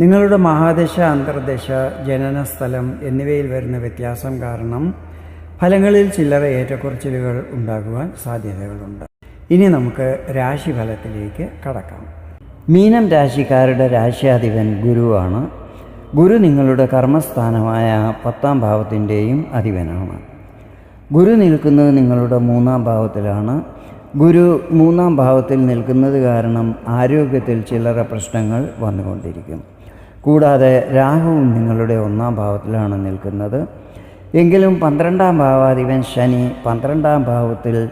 നിങ്ങളുടെ മഹാദശ അന്തർദശ ജനനസ്ഥലം എന്നിവയിൽ വരുന്ന വ്യത്യാസം കാരണം ഫലങ്ങളിൽ ചില്ലറ ഏറ്റക്കുറച്ചിലുകൾ ഉണ്ടാകുവാൻ സാധ്യതകളുണ്ട്. ഇനി നമുക്ക് രാശിഫലത്തിലേക്ക് കടക്കാം. മീനം രാശിക്കാരുടെ രാശ്യാധിപൻ ഗുരുവാണ് ഗുരു നിങ്ങളുടെ കർമ്മസ്ഥാനമായ പത്താം ഭാവത്തിന്റെയും അധിപനാണ്. ഗുരു നിൽക്കുന്നത് നിങ്ങളുടെ മൂന്നാം ഭാവത്തിലാണ്. ഗുരു മൂന്നാം ഭാവത്തിൽ നിൽക്കുന്നത് കാരണം ആരോഗ്യത്തിൽ ചില്ലറ പ്രശ്നങ്ങൾ വന്നുകൊണ്ടിരിക്കും. കൂടാതെ രാഹുവും നിങ്ങളുടെ ഒന്നാം ഭാവത്തിലാണ് നിൽക്കുന്നത്. എങ്കിലും പന്ത്രണ്ടാം ഭാവാധിപൻ ശനി പന്ത്രണ്ടാം ഭാവത്തിൽ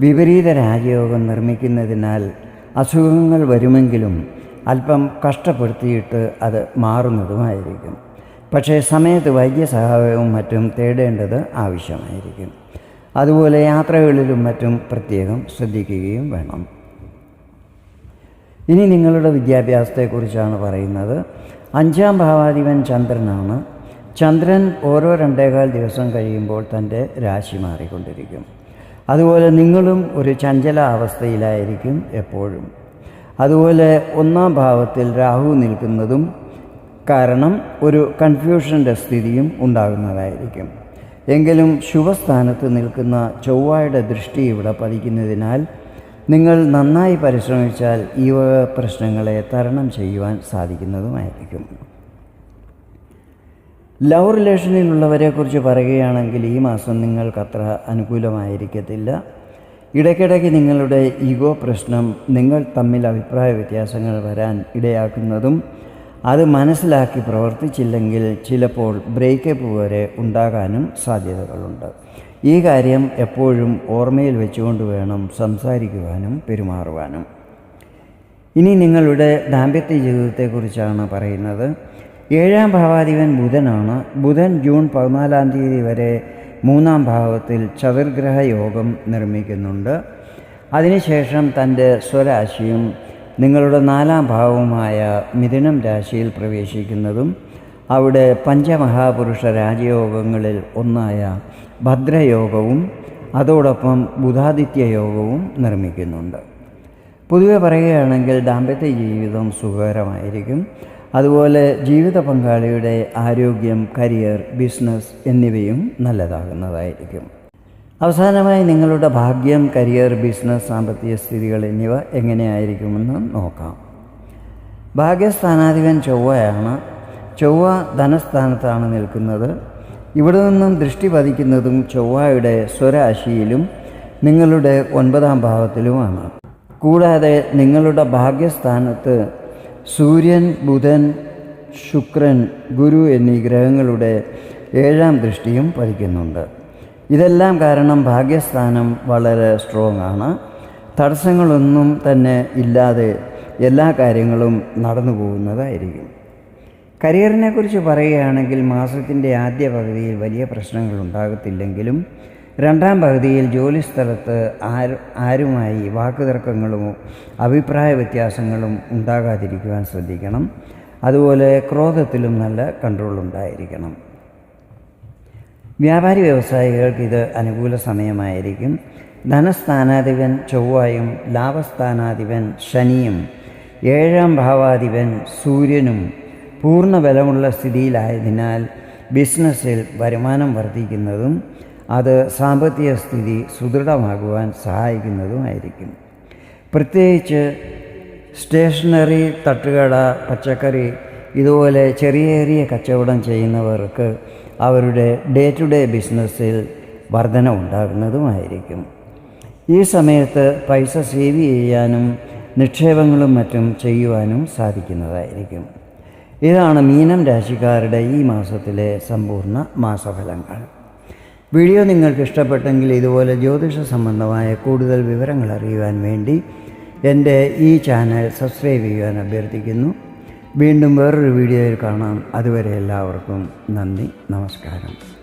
വിപരീത രാജയോഗം നിർമ്മിക്കുന്നതിനാൽ അസുഖങ്ങൾ വരുമെങ്കിലും അല്പം കഷ്ടപ്പെടുത്തിയിട്ട് അത് മാറുന്നതുമായിരിക്കും. പക്ഷേ സമയത്ത് വൈദ്യസഹായവും മറ്റും തേടേണ്ടത് ആവശ്യമായിരിക്കും. അതുപോലെ യാത്രകളിലും മറ്റും പ്രത്യേകം ശ്രദ്ധിക്കുകയും വേണം. ഇനി നിങ്ങളുടെ വിദ്യാഭ്യാസത്തെക്കുറിച്ചാണ് പറയുന്നത്. അഞ്ചാം ഭാവാധിപൻ ചന്ദ്രനാണ്. ചന്ദ്രൻ ഓരോ രണ്ടേകാൽ ദിവസം കഴിയുമ്പോൾ തന്റെ രാശി മാറിക്കൊണ്ടിരിക്കും. അതുപോലെ നിങ്ങളും ഒരു ചഞ്ചല അവസ്ഥയിലായിരിക്കും എപ്പോഴും. അതുപോലെ ഒന്നാം ഭാവത്തിൽ രാഹു നിൽക്കുന്നതും കാരണം ഒരു കൺഫ്യൂഷന്റെ സ്ഥിതിയും ഉണ്ടാകുന്നതായിരിക്കും. എങ്കിലും ശുഭസ്ഥാനത്ത് നിൽക്കുന്ന ചൊവ്വയുടെ ദൃഷ്ടി ഇവിടെ പതിക്കുന്നതിനാൽ നിങ്ങൾ നന്നായി പരിശ്രമിച്ചാൽ ഈ പ്രശ്നങ്ങളെ തരണം ചെയ്യുവാൻ സാധിക്കുന്നതുമായിരിക്കും. ലവ് റിലേഷനിലുള്ളവരെക്കുറിച്ച് പറയുകയാണെങ്കിൽ ഈ മാസം നിങ്ങൾക്കത്ര അനുകൂലമായിരിക്കത്തില്ല. ഇടയ്ക്കിടയ്ക്ക് നിങ്ങളുടെ ഈഗോ പ്രശ്നം നിങ്ങൾ തമ്മിൽ അഭിപ്രായ വ്യത്യാസങ്ങൾ വരാൻ ഇടയാക്കുന്നതും അത് മനസ്സിലാക്കി പ്രവർത്തിച്ചില്ലെങ്കിൽ ചിലപ്പോൾ ബ്രേക്കപ്പ് വരെ ഉണ്ടാകാനും സാധ്യതകളുണ്ട്. ഈ കാര്യം എപ്പോഴും ഓർമ്മയിൽ വെച്ചുകൊണ്ട് വേണം സംസാരിക്കുവാനും പെരുമാറുവാനും. ഇനി നിങ്ങളുടെ ദാമ്പത്യ ജീവിതത്തെക്കുറിച്ചാണ് പറയുന്നത്. ഏഴാം ഭാവാധിപൻ ബുധനാണ്. ബുധൻ ജൂൺ പതിനാലാം തീയതി വരെ മൂന്നാം ഭാവത്തിൽ ചതുർഗ്രഹ യോഗം നിർമ്മിക്കുന്നുണ്ട്. അതിനുശേഷം തന്റെ സ്വരാശിയും നിങ്ങളുടെ നാലാം ഭാവവുമായ മിഥുനം രാശിയിൽ പ്രവേശിക്കുന്നതും അവിടെ പഞ്ചമഹാപുരുഷ രാജയോഗങ്ങളിൽ ഒന്നായ ഭദ്രയോഗവും അതോടൊപ്പം ബുധാദിത്യ യോഗവും നിർമ്മിക്കുന്നുണ്ട്. പൊതുവെ പറയുകയാണെങ്കിൽ ദാമ്പത്യ ജീവിതം സുഖകരമായിരിക്കും. അതുപോലെ ജീവിത പങ്കാളിയുടെ ആരോഗ്യം കരിയർ ബിസിനസ് എന്നിവയും നല്ലതാകുന്നതായിരിക്കും. അവസാനമായി നിങ്ങളുടെ ഭാഗ്യം കരിയർ ബിസിനസ് സാമ്പത്തിക സ്ഥിതികൾ എന്നിവ എങ്ങനെയായിരിക്കുമെന്ന് നോക്കാം. ഭാഗ്യസ്ഥാനാധിപൻ ചൊവ്വയാണ്. ചൊവ്വ ധനസ്ഥാനത്താണ് നിൽക്കുന്നത്. ഇവിടെ നിന്നും ദൃഷ്ടി പതിക്കുന്നതും ചൊവ്വയുടെ സ്വരാശിയിലും നിങ്ങളുടെ ഒൻപതാം ഭാവത്തിലുമാണ്. കൂടാതെ നിങ്ങളുടെ ഭാഗ്യസ്ഥാനത്ത് സൂര്യൻ ബുധൻ ശുക്രൻ ഗുരു എന്നീ ഗ്രഹങ്ങളുടെ ഏഴാം ദൃഷ്ടിയും പതിക്കുന്നുണ്ട്. ഇതെല്ലാം കാരണം ഭാഗ്യസ്ഥാനം വളരെ സ്ട്രോങ് ആണ്. തടസ്സങ്ങളൊന്നും തന്നെ ഇല്ലാതെ എല്ലാ കാര്യങ്ങളും നടന്നു പോകുന്നതായിരിക്കും കരിയറിനെ കുറിച്ച് പറയുകയാണെങ്കിൽ മാസത്തിന്റെ ആദ്യ പകുതിയിൽ വലിയ പ്രശ്നങ്ങൾ ഉണ്ടാകത്തില്ലെങ്കിലും രണ്ടാം പകുതിയിൽ ജോലിസ്ഥലത്ത് ആര് ആരുമായി വാക്കുതർക്കങ്ങളും അഭിപ്രായ വ്യത്യാസങ്ങളും ഉണ്ടാകാതിരിക്കുവാൻ ശ്രദ്ധിക്കണം. അതുപോലെ ക്രോധത്തിലും നല്ല കൺട്രോൾ ഉണ്ടായിരിക്കണം. വ്യാപാരി വ്യവസായികൾക്ക് ഇത് അനുകൂല സമയമായിരിക്കും. ധനസ്ഥാനാധിപൻ ചൊവ്വായും ലാഭസ്ഥാനാധിപൻ ശനിയും ഏഴാം ഭാവാധിപൻ സൂര്യനും പൂർണ ബലമുള്ള സ്ഥിതിയിലായതിനാൽ ബിസിനസ്സിൽ വരുമാനം വർദ്ധിക്കുന്നതും അത് സാമ്പത്തിക സ്ഥിതി സുദൃഢമാകുവാൻ സഹായിക്കുന്നതുമായിരിക്കും. പ്രത്യേകിച്ച് സ്റ്റേഷനറി തട്ടുകട പച്ചക്കറി ഇതുപോലെ ചെറിയ ചെറിയ കച്ചവടം ചെയ്യുന്നവർക്ക് അവരുടെ ഡേ ടു ഡേ ബിസിനസ്സിൽ വർധന ഉണ്ടാകുന്നതുമായിരിക്കും. ഈ സമയത്ത് പൈസ സേവ് ചെയ്യാനും നിക്ഷേപങ്ങളും മറ്റും ചെയ്യുവാനും സാധിക്കുന്നതായിരിക്കും. ഇതാണ് മീനം രാശിക്കാരുടെ ഈ മാസത്തിലെ സമ്പൂർണ മാസഫലങ്ങൾ. വീഡിയോ നിങ്ങൾക്ക് ഇഷ്ടപ്പെട്ടെങ്കിൽ ഇതുപോലെ ജ്യോതിഷ സംബന്ധമായ കൂടുതൽ വിവരങ്ങൾ അറിയുവാൻ വേണ്ടി എന്റെ ഈ ചാനൽ സബ്സ്ക്രൈബ് ചെയ്യുവാൻ അഭ്യർത്ഥിക്കുന്നു. വീണ്ടും വേറൊരു വീഡിയോയിൽ കാണാം. അതുവരെ എല്ലാവർക്കും നന്ദി നമസ്കാരം.